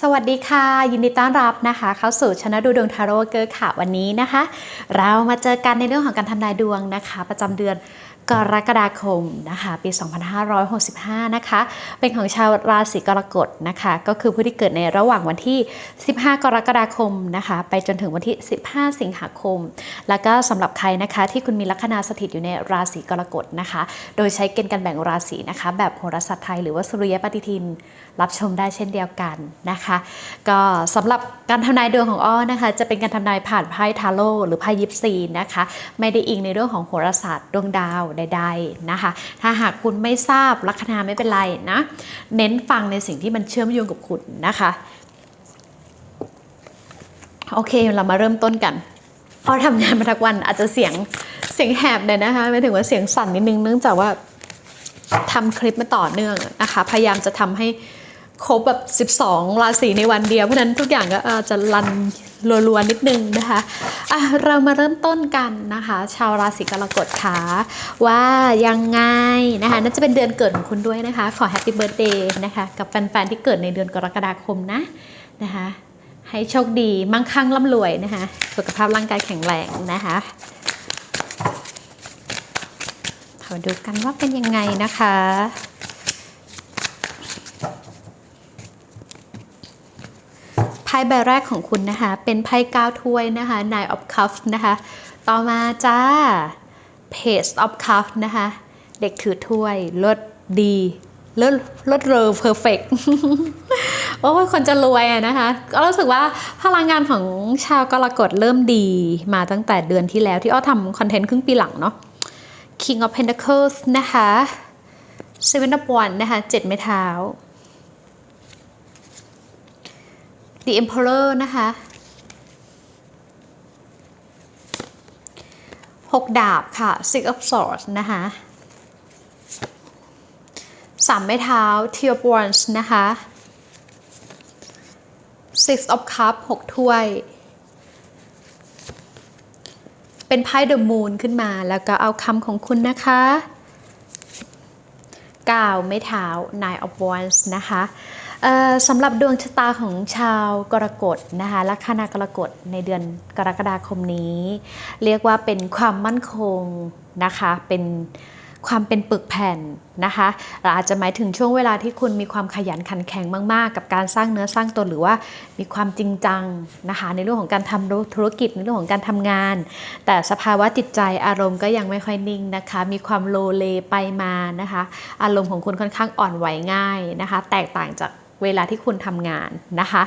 สวัสดีค่ะ ยินดีต้อนรับนะคะ เข้าสู่ชนะดูดวงทาโร่เกอร์ค่ะวันนี้นะคะ เรามาเจอกันในเรื่องของการทำนายดวงนะคะ ประจำเดือนกรกฎาคมนะคะปี 2565 นะคะ เป็นของชาวราศีกรกฎนะคะ ก็คือผู้ที่เกิดในระหว่างวันที่ 15 กรกฎาคมนะคะ ไปจนถึงวันที่ 15 สิงหาคม แล้วก็สำหรับใครนะคะที่คุณมีลัคนาสถิตอยู่ในราศีกรกฎนะคะ โดยใช้เกณฑ์การแบ่งราศีนะคะ แบบโหราศาสตร์ไทยหรือว่าสุริยปฏิทิน รับชมได้เช่นเดียวกันนะคะ ก็สำหรับการทำนายดวงของอ้อนะคะ จะเป็นการทำนายผ่านไพ่ทาโร่หรือไพ่ยิปซีนะคะ ไม่ได้อิงในเรื่องของโหราศาสตร์ดวงดาวใดๆนะคะ ถ้าหากคุณไม่ทราบลัคนาไม่เป็นไรนะ เน้นฟังในสิ่งที่มันเชื่อมโยงกับคุณนะคะโอเคเรามาเริ่มต้นกันอ้อทำงานมาทักวันอาจจะเสียงเสียงแหบเลยนะคะไม่ถึงว่าเสียงสั่นนิดนึงเนื่องจากว่าทำคลิปมาต่อเนื่องนะคะ พยายามจะทำให้ ครบแบบ 12 ราศีในวันเดียว เพราะฉะนั้นทุกอย่างก็อาจจะรันรัวๆนิดนึงนะคะอะเรามาเริ่มต้นกันนะคะ ชาวราศีกรกฎค่ะว่ายังไงนะคะน่าจะเป็นเดือนเกิดของคุณด้วยนะคะ ขอแฮปปี้เบิร์ a เดย์นะคะ กับแฟนๆที่เกิดในเดือนกรกฎาคมนะนะคะ ให้โชคดีมั่งคั่งร่ำรวยนะคะ สุขภาพร่างกายแข็งแรงนะคะมาดูกันว่าเป็นยังไงนะคะ พ่ใบแรกของคุณนะคะ เป็นไพ่ก้าวถ้วยนะคะ Nine of Cups นะคะ ต่อมาจ้า Page of Cups นะคะ เด็กถือถ้วยลดดีลดลดเร็วเพอร์เฟกโอ้ยคนจะรวยอะนะคะ ก็รู้สึกว่าพลังงานของชาวกรกฎเริ่มดีมาตั้งแต่เดือนที่แล้วที่อ้อทำคอนเทนต์ครึ่งปีหลังเนาะ King of Pentacles นะคะ Seven of Wands นะคะเจ็ดไม้เท้า The Emperor นะคะหกดาบค่ะ Six of Swords นะคะสามไม้เท้า Two of Wands นะคะ Six of Cups หกถ้วย เป็นไพ่เดอะมูนขึ้นมาแล้วก็เอาคำของคุณนะคะก้าวไม่เท้า Nine of Wands นะคะ สำหรับดวงชะตาของชาวกรกฎนะคะลัคนากรกฎในเดือนกรกฎาคมนี้ เรียกว่าเป็นความมั่นคงนะคะเป็นความเป็นปึกแผ่นนะคะเราอาจจะหมายถึงช่วงเวลาที่คุณมีความขยันขันแข็งมาก ๆ กับการสร้างเนื้อสร้างตนหรือว่ามีความจริงจังนะคะในเรื่องของการทำธุรกิจในเรื่องของการทำงาน แต่สภาวะจิตใจอารมณ์ก็ยังไม่ค่อยนิ่งนะคะ มีความโลเลไปมานะคะ อารมณ์ของคุณค่อนข้างอ่อนไหวง่ายนะคะ แตกต่างจาก เวลาที่คุณทำงานนะคะ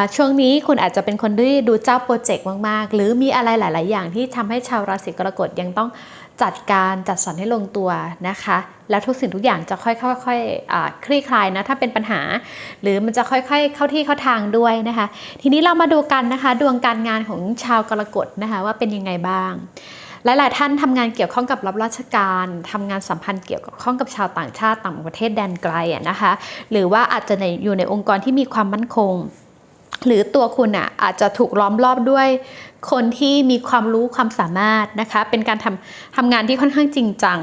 ะช่วงนี้คุณอาจจะเป็นคนที่ดูเจ้าโปรเจกต์มากๆ หรือมีอะไรหลาย ๆ อย่างที่ทำให้ชาวราศีกรกฎยังต้องจัดการจัดสรรให้ลงตัวนะคะ แล้วทุกสิ่งทุกอย่างจะค่อยๆคลี่คลายนะถ้าเป็นปัญหา หรือมันจะค่อยๆเข้าที่เข้าทางด้วยนะคะ ทีนี้เรามาดูกันนะคะ ดวงการงานของชาวกรกฎนะคะว่าเป็นยังไงบ้าง หลาย ๆ ท่านทำงานเกี่ยวข้องกับรับราชการทำงานสัมพันธ์เกี่ยวกับข้องกับชาวต่างชาติต่างประเทศแดนไกลอะนะคะ หรือว่าอาจจะในอยู่ในองค์กรที่มีความมั่นคง หรือตัวคุณอะอาจจะถูกล้อมรอบด้วยคนที่มีความรู้ความสามารถนะคะ เป็นการทำทำงานที่ค่อนข้างจริงจัง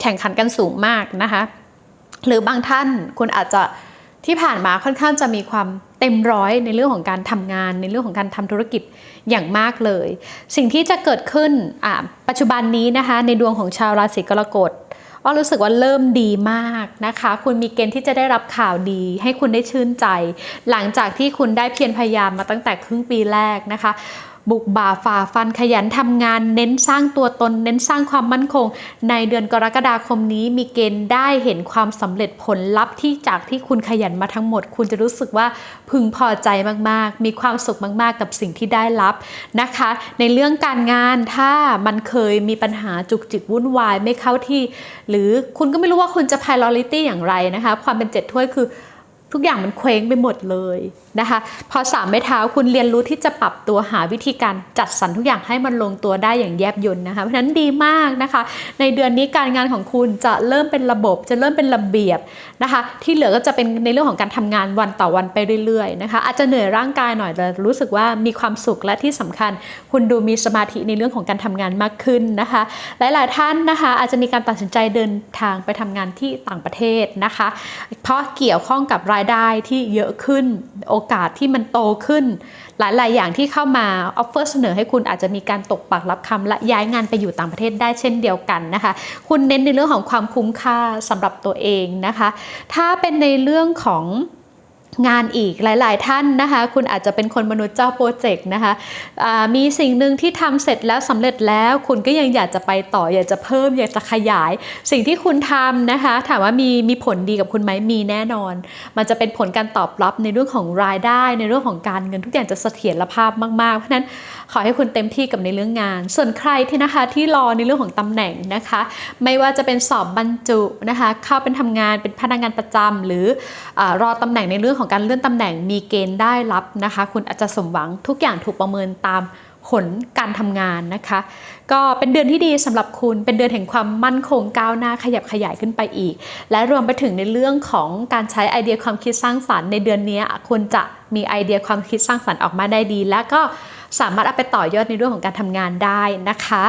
แข่งขันกันสูงมากนะคะ หรือบางท่านคุณอาจจะ ที่ผ่านมาค่อนข้างจะมีความเต็มร้อยในเรื่องของการทำงาน ในเรื่องของการทำธุรกิจอย่างมากเลย สิ่งที่จะเกิดขึ้นปัจจุบันนี้นะคะ ในดวงของชาวราศีกรกฎอ้อรู้สึกว่าเริ่มดีมากนะคะ คุณมีเกณฑ์ที่จะได้รับข่าวดี ให้คุณได้ชื่นใจ หลังจากที่คุณได้เพียรพยายามมาตั้งแต่ครึ่งปีแรกนะคะ บุกบ่าฝ่าฟันขยันทำงาน เน้นสร้างตัวตน เน้นสร้างความมั่นคง ในเดือนกรกฎาคมนี้มีเกณฑ์ได้เห็นความสำเร็จผลลัพธ์ที่จากที่คุณขยันมาทั้งหมด คุณจะรู้สึกว่าพึงพอใจมากๆ มีความสุขมากๆ กับสิ่งที่ได้รับนะคะ ในเรื่องการงานถ้ามันเคยมีปัญหาจุกจิกวุ่นวายไม่เข้าที่ หรือคุณก็ไม่รู้ว่าคุณจะ priority อย่างไรนะคะ ความเป็นเจ็ดถ้วยคือ ทุกอย่างมันเคว้งไปหมดเลยนะคะ พอสามไม้เท้าคุณเรียนรู้ที่จะปรับตัวหาวิธีการจัดสรรทุกอย่างให้มันลงตัวได้อย่างแยบยนนะคะ เพราะฉะนั้นดีมากนะคะ ในเดือนนี้การงานของคุณจะเริ่มเป็นระบบ จะเริ่มเป็นระเบียบนะคะ ที่เหลือก็จะเป็นในเรื่องของการทำงานวันต่อวันไปเรื่อยๆนะคะ อาจจะเหนื่อยร่างกายหน่อยแต่รู้สึกว่ามีความสุขและที่สำคัญ คุณดูมีสมาธิในเรื่องของการทำงานมากขึ้นนะคะ หลายๆท่านนะคะ อาจจะมีการตัดสินใจเดินทางไปทำงานที่ต่างประเทศนะคะ เพราะเกี่ยวข้องกับรายายได้ที่เยอะขึ้น โอกาสที่มันโตขึ้น หลาย ๆ อย่างที่เข้ามาออฟเฟอร์เสนอให้คุณอาจจะมีการตกปักรับคำและย้ายงานไปอยู่ต่างประเทศได้เช่นเดียวกันนะคะ คุณเน้นในเรื่องของความคุ้มค่าสำหรับตัวเองนะคะ ถ้าเป็นในเรื่องของ งานอีกหลาย ๆ ท่านนะคะ คุณอาจจะเป็นคนมนุษย์เจ้าโปรเจกต์นะคะอ่ามีสิ่งหนึ่งที่ทำเสร็จแล้วสำเร็จแล้ว คุณก็ยังอยากจะไปต่อ อยากจะเพิ่ม อยากจะขยาย สิ่งที่คุณทำนะคะ ถามว่ามีมีผลดีกับคุณไหมมีแน่นอน มันจะเป็นผลการตอบรับในเรื่องของรายได้ ในเรื่องของการเงินทุกอย่างจะเสถียรภาพมาก ๆ เพราะฉะนั้นขอให้คุณเต็มที่กับในเรื่องงาน ส่วนใครที่นะคะที่รอในเรื่องของตำแหน่งนะคะ ไม่ว่าจะเป็นสอบบรรจุนะคะ เข้าเป็นทำงานเป็นพนักงานประจำหรืออรอตำแหน่งในเรื่องของการเลื่อนตำแหน่งมีเกณฑ์ได้รับนะคะ คุณอาจจะสมหวังทุกอย่างถูกประเมินตามผลการทำงานนะคะ ก็เป็นเดือนที่ดีสำหรับคุณเป็นเดือนแห่งความมั่นคงก้าวหน้าขยับขยายขึ้นไปอีก และรวมไปถึงในเรื่องของการใช้ไอเดียความคิดสร้างสรรค์ในเดือนนี้คุณจะมีไอเดียความคิดสร้างสรรค์ออกมาได้ดี และก็สามารถเอาไปต่อยอดในเรื่องของการทำงานได้นะคะ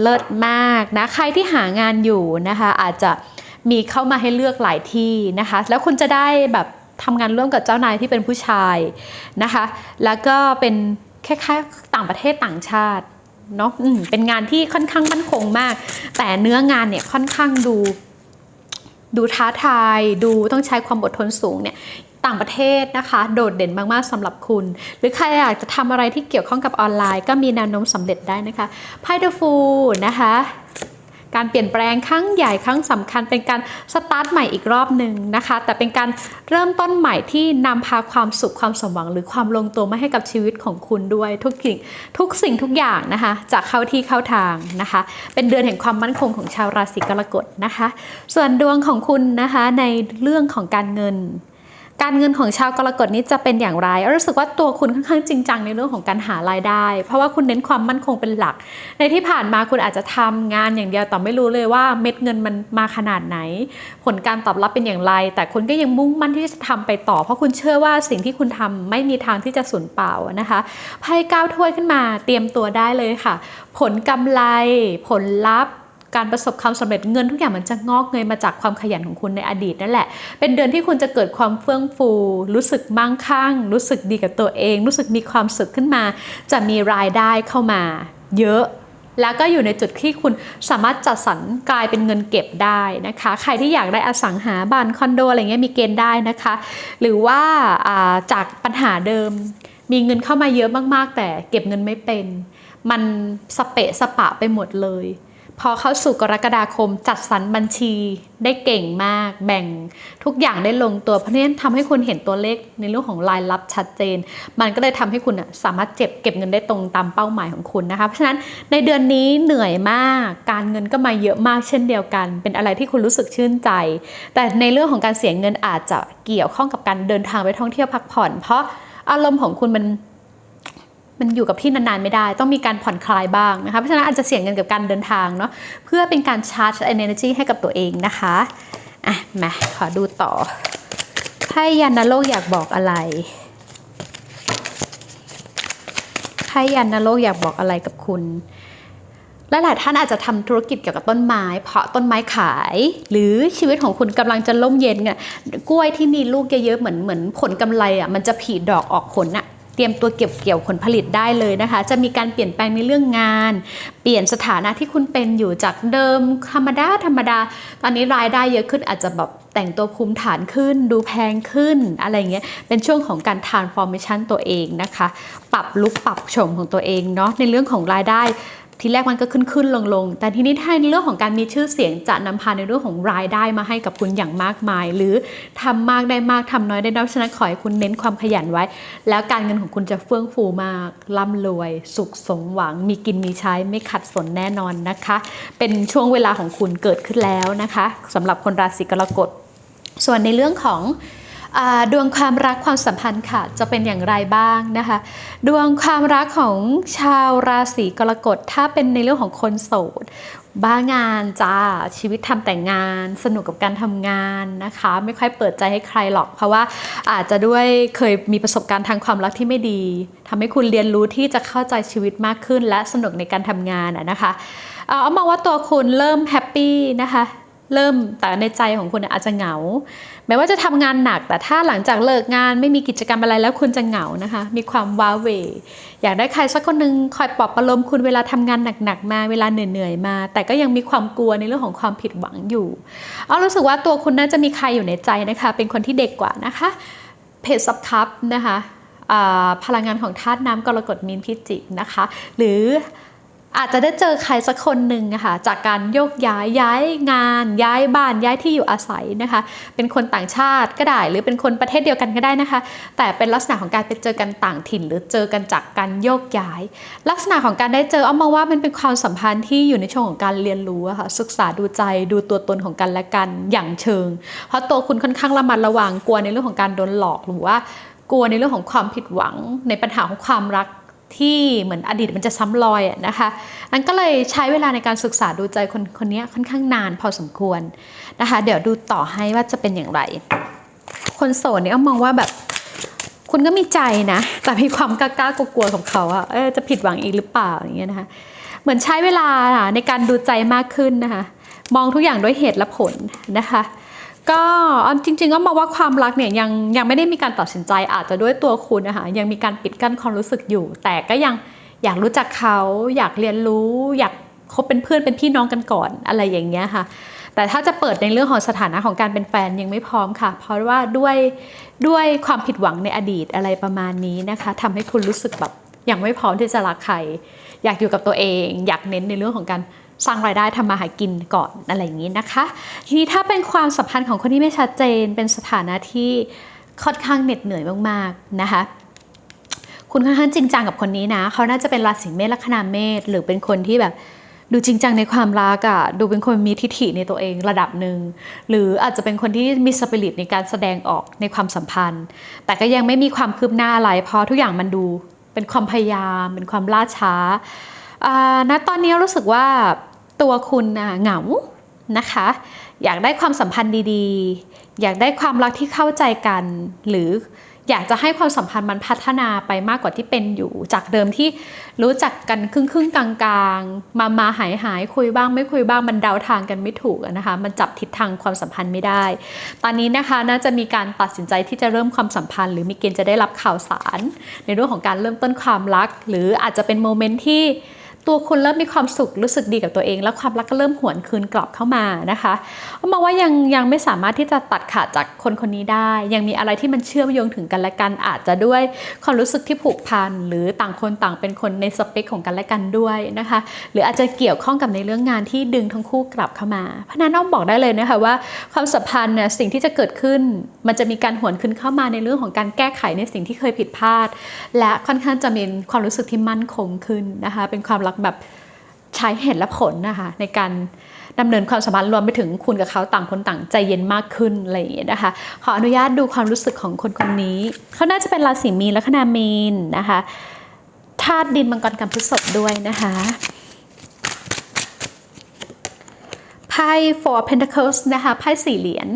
เลิศมากนะใครที่หางานอยู่นะคะ อาจจะมีเข้ามาให้เลือกหลายที่นะคะ แล้วคุณจะได้แบบ ทำงานร่วมกับเจ้านายที่เป็นผู้ชายนะคะ แล้วก็เป็นคล้ายๆต่างประเทศต่างชาติเนาะเป็นงานที่ค่อนข้างมั่นคงมาก แต่เนื้องานเนี่ยค่อนข้างดู ดูท้าทาย ดูต้องใช้ความอดทนสูงเนี่ยต่างประเทศนะคะ โดดเด่นมากๆสำหรับคุณ หรือใครอยากจะทำอะไรที่เกี่ยวข้องกับออนไลน์ ก็มีแนวโน้มสำเร็จได้นะคะไพ่เดอะฟูนะคะ การเปลี่ยนแปลงครั้งใหญ่ครั้งสำคัญ เป็นการสตาร์ทใหม่อีกรอบหนึ่งนะคะ แต่เป็นการเริ่มต้นใหม่ที่นำพาความสุขความสมหวัง หรือความลงตัวมาให้กับชีวิตของคุณด้วยทุกสิ่งทุกสิ่งทุกอย่างนะคะจะเข้าที่เข้าทางนะคะ เป็นเดือนแห่งความมั่นคงของชาวราศีกรกฎนะคะ ส่วนดวงของคุณนะคะในเรื่องของการเงิน การเงินของชาวกรกฎนี้จะเป็นอย่างไรรู้สึกว่าตัวคุณค่อนข้างจริงจังในเรื่องของการหารายได้ เพราะว่าคุณเน้นความมั่นคงเป็นหลัก ในที่ผ่านมาคุณอาจจะทำงานอย่างเดียวแต่ไม่รู้เลยว่าเม็ดเงินมันมาขนาดไหน ผลการตอบรับเป็นอย่างไร แต่คุณก็ยังมุ่งมั่นที่จะทำไปต่อ เพราะคุณเชื่อว่าสิ่งที่คุณทำไม่มีทางที่จะสูญเปล่านะคะไพ่ก้าวถ้วยขึ้นมาเตรียมตัวได้เลยค่ะ ผลกำไร ผลลัพธ์ การประสบความสำเร็จเงินทุกอย่างมันจะงอกเงยมาจากความขยันของคุณในอดีตนั่นแหละ เป็นเดือนที่คุณจะเกิดความเฟื่องฟู รู้สึกมั่งคั่ง รู้สึกดีกับตัวเอง รู้สึกมีความสุขขึ้นมา จะมีรายได้เข้ามา เยอะแล้วก็อยู่ในจุดที่คุณสามารถจัดสรรกลายเป็นเงินเก็บได้นะคะ ใครที่อยากได้อสังหาบ้านคอนโดอะไรเงี้ยมีเกณฑ์ได้นะคะ หรือว่าอ่าจากปัญหาเดิม มีเงินเข้ามาเยอะมากๆ แต่เก็บเงินไม่เป็น มันสเปะสปะไปหมดเลย พอเข้าสู่กรกฎาคมจัดสรรบัญชีได้เก่งมาก แบ่งทุกอย่างได้ลงตัวเพราะนั้นทำให้คุณเห็นตัวเลขในเรื่องของรายรับชัดเจน มันก็เลยทำให้คุณน่ะสามารถเจ็บเก็บเงินได้ตรงตามเป้าหมายของคุณนะคะเพราะฉะนั้นในเดือนนี้เหนื่อยมาก การเงินก็มาเยอะมากเช่นเดียวกัน เป็นอะไรที่คุณรู้สึกชื่นใจ แต่ในเรื่องของการเสียเงินอาจจะเกี่ยวข้องกับการเดินทางไปท่องเที่ยวพักผ่อน เพราะอารมณ์ของคุณมัน มันอยู่กับที่นานๆไม่ได้ ต้องมีการผ่อนคลายบ้างนะคะเพราะฉะนั้นอาจจะเสี่ยงเงินกับการเดินทางเนาะเพื่อเป็นการชาร์จ energy ให้กับตัวเองนะคะอะมาขอดูต่อไพ่ยันนโลกอยากบอกอะไรไพ่ยันนโลกอยากบอกอะไรกับคุณลหลายๆท่านอาจจะทำธุรกิจเกี่ยวกับต้นไม้ เพาะต้นไม้ขาย หรือชีวิตของคุณกำลังจะล่มเย็นเนี่ยกล้วยที่มีลูกเยอะๆเหมือนเหมือนผลกำไรอะมันจะผลิดอกออกผลอะ เตรียมตัวเก็บเกี่ยวผลผลิตได้เลยนะคะ จะมีการเปลี่ยนแปลงในเรื่องงาน เปลี่ยนสถานะที่คุณเป็นอยู่จากเดิมธรรมดาธรรมดา ตอนนี้รายได้เยอะขึ้นอาจจะแบบแต่งตัวภูมิฐานขึ้น ดูแพงขึ้นอะไรเงี้ยเป็นช่วงของการ transformation ตัวเองนะคะ ปรับลุกปรับโฉมของตัวเองเนาะในเรื่องของรายได้ ทีแรกมันก็ขึ้นขึ้นลงลงแต่ทีนี้ถ้าในเรื่องของการมีชื่อเสียงจะนำพาในเรื่องของรายได้มาให้กับคุณอย่างมากมาย หรือทำมากได้มากทำน้อยได้น้อยฉะนั้นขอให้คุณเน้นความขยันไว้ แล้วการเงินของคุณจะเฟื่องฟูมากร่ำรวย สุขสมหวัง มีกินมีใช้ไม่ขัดสนแน่นอนนะคะ เป็นช่วงเวลาของคุณเกิดขึ้นแล้วนะคะสำหรับคนราศีกรกฎส่วนในเรื่องของ ดวงความรักความสัมพันธ์ค่ะ จะเป็นอย่างไรบ้างนะคะ ดวงความรักของชาวราศีกรกฎถ้าเป็นในเรื่องของคนโสดบ้างานจ้าชีวิตทำแต่งงาน สนุกกับการทำงานนะคะ ไม่ค่อยเปิดใจให้ใครหรอก เพราะว่าอาจจะด้วยเคยมีประสบการณ์ทางความรักที่ไม่ดีทำให้คุณเรียนรู้ที่จะเข้าใจชีวิตมากขึ้น และสนุกในการทำงานนะคะ เอาเอามาว่าตัวคุณเริ่มแฮปปี้นะคะ เริ่มแต่ในใจของคุณอาจจะเหงา แม้ว่าจะทำงานหนัก แต่ถ้าหลังจากเลิกงานไม่มีกิจกรรมอะไรแล้วคุณจะเหงานะคะ มีความว้าเหวอยากได้ใครสักคนหนึ่งคอยปลอบประโลมคุณเวลาทำงานหนักๆมาเวลาเหนื่อยๆมา แต่ก็ยังมีความกลัวในเรื่องของความผิดหวังอยู่เอารู้สึกว่าตัวคุณน่าจะมีใครอยู่ในใจนะคะ เป็นคนที่เด็กกว่านะคะเพจซับคับนะคะพลังงานของธาตุน้ำกรกฎมีนพิจิกนะคะ หรือ อาจจะได้เจอใครสักคนหนึ่งนะคะจากการโยกย้ายย้ายงาน ย้ายบ้านย้ายที่อยู่อาศัยนะคะ เป็นคนต่างชาติก็ได้ หรือเป็นคนประเทศเดียวกันก็ได้นะคะ แต่เป็นลักษณะของการไปเจอกันต่างถิ่น หรือเจอกันจากการโยกย้าย ลักษณะของการได้เจออ้อมมองว่ามันเป็นความสัมพันธ์ที่อยู่ในช่วงของการเรียนรู้ค่ะศึกษาดูใจดูตัวตนของกันและกันอย่างเชิง เพราะตัวคุณค่อนข้างระมัดระวังกลัวในเรื่องของการโดนหลอกหรือว่ากลัวในเรื่องของความผิดหวังในปัญหาของความรัก ที่เหมือนอดีตมันจะซ้ำรอยนะคะนั้นก็เลยใช้เวลาในการศึกษาดูใจคนคนนี้ค่อนข้างนานพอสมควรนะคะ เดี๋ยวดูต่อให้ว่าจะเป็นอย่างไร คนโสดเนี่ยมองว่าแบบคุณก็มีใจนะ แต่มีความกล้าๆกลัวของเขาอะเออจะผิดหวังอีกหรือเปล่าอย่างเงี้ยนะคะ เหมือนใช้เวลาในการดูใจมากขึ้นนะคะ มองทุกอย่างด้วยเหตุและผลนะคะ ก็จริง ๆ ก็มองว่าความรักเนี่ยยังยังไม่ได้มีการตัดสินใจอาจจะด้วยตัวคุณนะคะยังมีการปิดกั้นความรู้สึกอยู่ แต่ก็ยังอยากรู้จักเขาอยากเรียนรู้ อยากคบเป็นเพื่อนเป็นพี่น้องกันก่อนอะไรอย่างเงี้ยค่ะ แต่ถ้าจะเปิดในเรื่องของสถานะของการเป็นแฟนยังไม่พร้อมค่ะ เพราะว่าด้วยด้วยความผิดหวังในอดีตอะไรประมาณนี้นะคะทำให้คุณรู้สึกแบบยังไม่พร้อมที่จะรักใคร อยากอยู่กับตัวเอง อยากเน้นในเรื่องของการ สร้างรายได้ทำมาหากินก่อนอะไรอย่างนี้นะคะ ทีนี้ถ้าเป็นความสัมพันธ์ของคนที่ไม่ชัดเจน เป็นสถานะที่ค่อนข้างเหน็ดเหนื่อยมากๆนะคะ คุณค่อนข้างจริงจังกับคนนี้นะ เขาน่าจะเป็นราศีเมษลัคนาเมษหรือเป็นคนที่แบบดูจริงจังในความรักอะดูเป็นคนมีทิฐิในตัวเองระดับหนึ่งหรืออาจจะเป็นคนที่มีสปิริตในการแสดงออกในความสัมพันธ์ แต่ก็ยังไม่มีความคืบหน้าอะไรเพราะทุกอย่างมันดูเป็นความพยายามเป็นความล่าช้าอ่า ณตอนนี้รู้สึกว่าตัวคุณเหงานะคะ อยากได้ความสัมพันธ์ดีๆ อยากได้ความรักที่เข้าใจกัน หรืออยากจะให้ความสัมพันธ์มันพัฒนาไปมากกว่าที่เป็นอยู่ จากเดิมที่รู้จักกันครึ่งครึ่งๆกลางๆ มามาหายหายคุยบ้างไม่คุยบ้างมันเดาทางกันไม่ถูกนะคะ มันจับทิศทางความสัมพันธ์ไม่ได้ ตอนนี้นะคะน่าจะมีการตัดสินใจที่จะเริ่มความสัมพันธ์ หรือมีเกณฑ์จะได้รับข่าวสาร ในเรื่องของการเริ่มต้นความรัก หรืออาจจะเป็นโมเมนต์ที่ ตัวคุณเริ่มมีความสุขรู้สึกดีกับตัวเอง แล้วความรักก็เริ่มหวนคืนกลับเข้ามานะคะมองว่ายังยังไม่สามารถที่จะตัดขาดจากคนคนนี้ได้ ยังมีอะไรที่มันเชื่อมโยงถึงกันและกันอาจจะด้วยความรู้สึกที่ผูกพันหรือต่างคนต่างเป็นคนในสเปคของกันและกันด้วยนะคะ หรืออาจจะเกี่ยวข้องกับในเรื่องงานที่ดึงทั้งคู่กลับเข้ามาเพราะฉะนั้นน้องบอกได้เลยนะคะว่าความสัมพันธ์เนี่ยสิ่งที่จะเกิดขึ้น มันจะมีการหวนคืนเข้ามาในเรื่องของการแก้ไขในสิ่งที่เคยผิดพลาด และค่อนข้างจะมีความรู้สึกที่มั่นคงขึ้นนะคะ เป็นความรักแบบใช้เหตุและผลนะคะในการดำเนินความสัมพันธ์รวมไปถึงคุณกับเขาต่างคนต่างใจเย็นมากขึ้นอะไรอย่างเงี้ยนะคะ ขออนุญาตดูความรู้สึกของคนคนนี้เขาน่าจะเป็นราศีมีนและคนามีนนะคะธาตุดินมังกรกับพฤษภด้วยนะคะไพ่ four pentacles นะคะไพ่สี่เหรียญ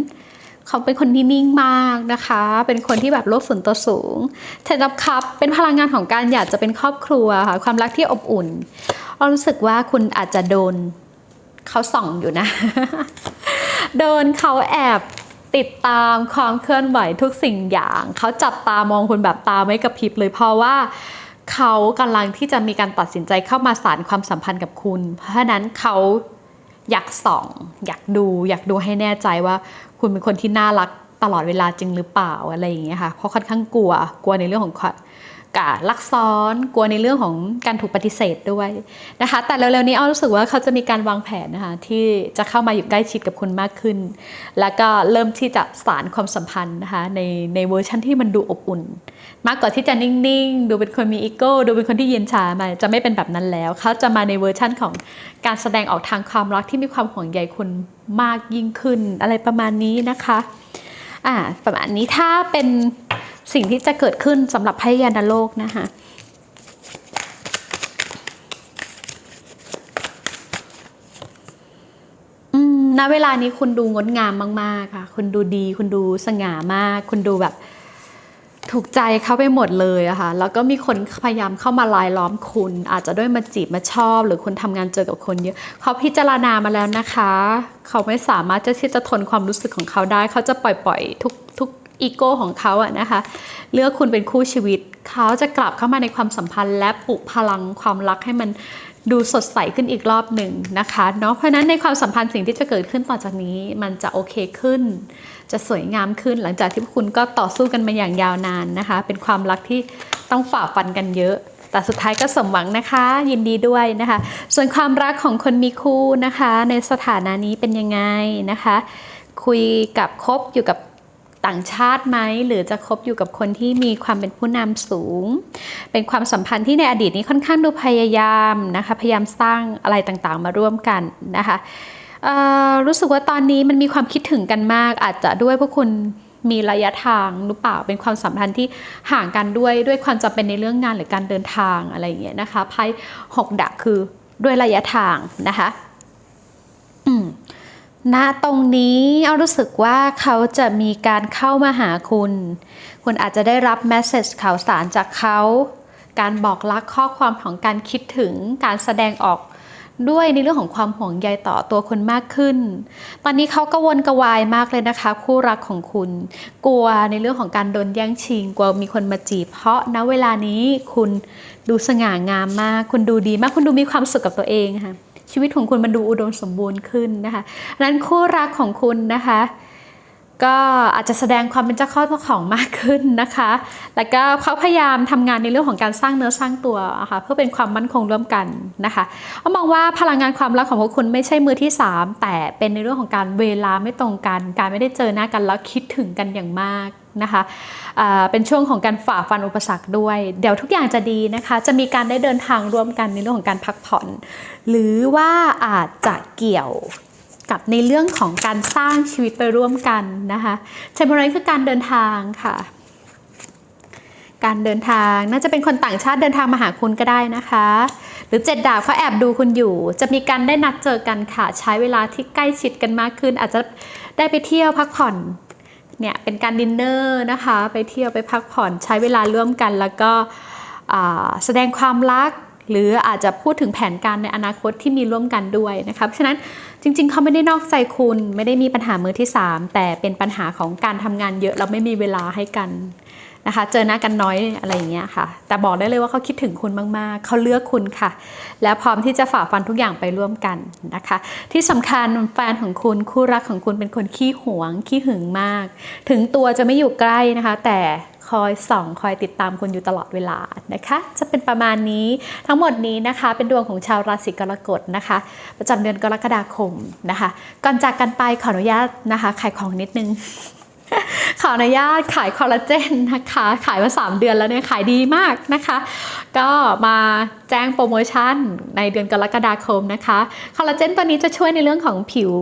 เขาเป็นคนที่นิ่งมากนะคะ เป็นคนที่แบบโลกส่วนตัวสูงเทนดับคัพเป็นพลังงานของการอยากจะเป็นครอบครัวค่ะความรักที่อบอุ่นเรารู้สึกว่าคุณอาจจะโดนเขาส่องอยู่นะ โดนเขาแอบติดตามความเคลื่อนไหวทุกสิ่งอย่าง เขาจับตามองคุณแบบตาไม่กระพริบเลยเพราะว่าเขากำลังที่จะมีการตัดสินใจเข้ามาสารความสัมพันธ์กับคุณ เพราะฉะนั้นเขา อยากส่อง อยากดูอยากดูให้แน่ใจว่า คุณเป็นคนที่น่ารักตลอดเวลาจริงหรือเปล่าอะไรอย่างเงี้ยค่ะเพราะค่อนข้างกลัวกลัวในเรื่องของความ กาลักซ้อนกลัวในเรื่องของการถูกปฏิเสธด้วยนะคะ แต่เร็วๆนี้อ้อรู้สึกว่าเขาจะมีการวางแผนนะคะที่จะเข้ามาอยู่ใกล้ชิดกับคุณมากขึ้น แล้วก็เริ่มที่จะสารความสัมพันธ์นะคะในในเวอร์ชันที่มันดูอบอุ่น มากกว่าที่จะนิ่งๆ ดูเป็นคนมีอีโก้ดูเป็นคนที่เย็นชามาจะไม่เป็นแบบนั้นแล้วเขาจะมาในเวอร์ชั่นของการแสดงออกทางความรักที่มีความห่วงใยคุณมากยิ่งขึ้น อะไรประมาณนี้นะคะอ่าประมาณนี้ถ้าเป็น สิ่งที่จะเกิดขึ้นสำหรับไพ่ยานโลกนะคะณเวลานี้คุณดูงดงามมาก ๆ ค่ะ คุณดูดี คุณดูสง่ามาก คุณดูแบบถูกใจเขาไปหมดเลยอะค่ะ แล้วก็มีคนพยายามเข้ามาลายล้อมคุณ อาจจะด้วยมาจีบมาชอบ หรือคุณทำงานเจอกับคนเยอะ เขาพิจารณามาแล้วนะคะ เขาไม่สามารถจะที่จะทนความรู้สึกของเขาได้ เขาจะปล่อยปล่อยๆทุกทุก อีโก้ของเขาอะนะคะ เลือกคุณเป็นคู่ชีวิต เขาจะกลับเข้ามาในความสัมพันธ์ และปลุกพลังความรักให้มันดูสดใสขึ้นอีกรอบหนึ่งนะคะเนาะเพราะนั้นในความสัมพันธ์สิ่งที่จะเกิดขึ้นต่อจากนี้ มันจะโอเคขึ้น จะสวยงามขึ้น หลังจากที่คุณก็ต่อสู้กันมาอย่างยาวนานนะคะ เป็นความรักที่ต้องฝ่าฟันกันเยอะ แต่สุดท้ายก็สมหวังนะคะ ยินดีด้วยนะคะ ส่วนความรักของคนมีคู่นะคะ ในสถานะนี้เป็นยังไงนะคะ คุยกับคบอยู่กับ ต่างชาติไหมหรือจะคบอยู่กับคนที่มีความเป็นผู้นำสูง เป็นความสัมพันธ์ที่ในอดีตนี้ค่อนข้างดูพยายามนะคะพยายามสร้างอะไรต่างๆ มาร่วมกันนะคะรู้สึกว่าตอนนี้มันมีความคิดถึงกันมาก อาจจะด้วยพวกคุณมีระยะทางหรือเปล่าเป็นความสัมพันธ์ที่ห่างกันด้วยด้วยความจำเป็นในเรื่องงานหรือการเดินทางอะไรอย่างเงี้ยนะคะไพ่หกดาบคือด้วยระยะทางนะคะ ณตรงนี้เอารู้สึกว่าเขาจะมีการเข้ามาหาคุณ คุณอาจจะได้รับแมสเซจข่าวสารจากเขา การบอกรักข้อความของการคิดถึงการแสดงออกด้วยในเรื่องของความห่วงใยต่อตัวคุณมากขึ้น ตอนนี้เขากระวนกระวายมากเลยนะคะ คู่รักของคุณ กลัวในเรื่องของการโดนแย่งชิง กลัวมีคนมาจีบ เพราะณเวลานี้คุณดูสง่างามมาก คุณดูดีมาก คุณดูมีความสุขกับตัวเองค่ะ ชีวิตของคุณมันดูอุดมสมบูรณ์ขึ้นนะคะนั้นคู่รักของคุณนะคะ ก็อาจจะแสดงความเป็นเจ้าข้อเจ้าของมากขึ้นนะคะ แล้วก็เขาพยายามทำงานในเรื่องของการสร้างเนื้อสร้างตัวะค่ะเพื่อเป็นความมั่นคงร่วมกันนะคะเขามองว่าพลังงานความรักของพวกคุณไม่ใช่มือที่ 3 แต่เป็นในเรื่องของการเวลาไม่ตรงกัน การไม่ได้เจอหน้ากันแล้วคิดถึงกันอย่างมากนะคะเป็นช่วงของการฝ่าฟันอุปสรรคด้วย เดี๋ยวทุกอย่างจะดีนะคะ จะมีการได้เดินทางร่วมกันในเรื่องของการพักผ่อน หรือว่าอาจจะเกี่ยว กับในเรื่องของการสร้างชีวิตไปร่วมกันนะคะเทมเพอร์คือการเดินทางค่ะ การเดินทางน่าจะเป็นคนต่างชาติเดินทางมาหาคุณก็ได้นะคะ หรือเจ็ดดาบเขาแอบดูคุณอยู่ จะมีการได้นัดเจอกันค่ะ ใช้เวลาที่ใกล้ชิดกันมากขึ้น อาจจะได้ไปเที่ยวพักผ่อนเนี่ยเป็นการดินเนอร์นะคะ ไปเที่ยวไปพักผ่อนใช้เวลาร่วมกัน แล้วก็แสดงความรัก หรืออาจจะพูดถึงแผนการในอนาคตที่มีร่วมกันด้วยนะคะเพราะฉะนั้นจริง ๆ เขาไม่ได้นอกใจคุณไม่ได้มีปัญหามือที่ 3 แต่เป็นปัญหาของการทำงานเยอะแล้วไม่มีเวลาให้กันนะคะเจอหน้ากันน้อยอะไรอย่างเงี้ยค่ะ แต่บอกได้เลยว่าเขาคิดถึงคุณมากๆ เขาเลือกคุณค่ะ และพร้อมที่จะฝ่าฟันทุกอย่างไปร่วมกันนะคะ ที่สำคัญแฟนของคุณคู่รักของคุณเป็นคนขี้หวงขี้หึงมาก ถึงตัวจะไม่อยู่ใกล้นะคะ แต่ คอยส่องคอยติดตามคุณอยู่ตลอดเวลานะคะ จะเป็นประมาณนี้ทั้งหมดนี้นะคะ เป็นดวงของชาวราศีกรกฎนะคะ ประจำเดือนกรกฎาคมนะคะ ก่อนจากกันไปขออนุญาตนะคะขายของนิดนึง ขออนุญาตขายคอลลาเจนนะคะ ขายมา 3 เดือนแล้วเนี่ยขายดีมากนะคะ ก็มาแจ้งโปรโมชั่นในเดือนกรกฎาคมนะคะ คอลลาเจนตัวนี้จะช่วยในเรื่องของผิว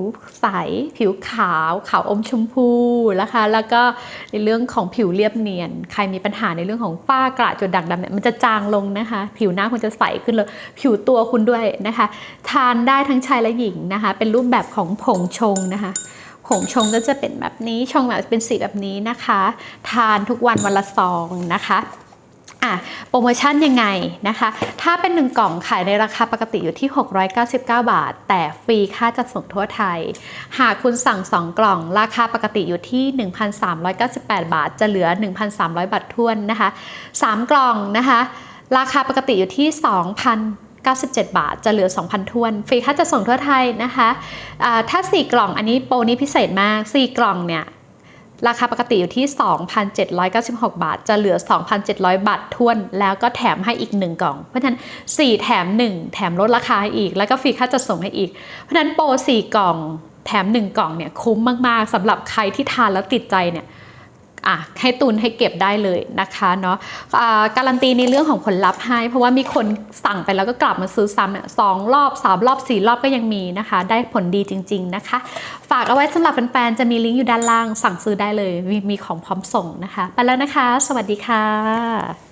ใส ผิวขาว ขาวอมชมพูนะคะ แล้วก็ในเรื่องของผิวเรียบเนียน ใครมีปัญหาในเรื่องของฝ้ากระจุดด่างดำเนี่ยมันจะจางลงนะคะ ผิวหน้าคุณจะใสขึ้นเลย ผิวตัวคุณด้วยนะคะ ทานได้ทั้งชายและหญิงนะคะ เป็นรูปแบบของผงชงนะคะ ผงชงก็จะเป็นแบบนี้ชงแบบเป็นสีแบบนี้นะคะ ทานทุกวันวันละซองนะคะอะโปรโมชั่นยังไงนะคะ ถ้าเป็น 1 กล่องขายในราคาปกติอยู่ที่ 699 บาท แต่ฟรีค่าจัดส่งทั่วไทย หากคุณสั่ง 2 กล่อง ราคาปกติอยู่ที่ 1,398 บาท จะเหลือ 1,300 บาททวนนะคะ 3 กล่องนะคะ ราคาปกติอยู่ที่ 2,000 97 บาท จะเหลือ 2,000ทวน ฟรีค่าจะส่งทั่วไทยนะคะอ่าถ้า 4 กล่องอันนี้โปรนี้พิเศษมาก 4 กล่องเนี่ยราคาปกติอยู่ที่ 2,796 บาท จะเหลือ 2,700 บาททวน แล้วก็แถมให้อีก 1 กล่อง เพราะฉะนั้น 4 แถม 1 แถมลดราคาให้อีก แล้วก็ฟรีค่าจัดส่งให้อีก เพราะฉะนั้นโปร 4 กล่อง แถม 1 กล่องเนี่ยคุ้มมาก ๆสำหรับใครที่ทานแล้วติดใจเนี่ย ให้ตุนให้เก็บได้เลยนะคะเนาะะการันตีในเรื่องของผลลัพธ์ให้ เพราะว่ามีคนสั่งไปแล้วก็กลับมาซื้อซ้ำเนี่ยสองรอบสามรอบสี่รอบก็ยังมีนะคะ ได้ผลดีจริง ๆนะคะ ฝากเอาไว้สำหรับแฟนๆจะมีลิงก์อยู่ด้านล่างสั่งซื้อได้เลย มีมีของพร้อมส่งนะคะ ไปแล้วนะคะ สวัสดีค่ะ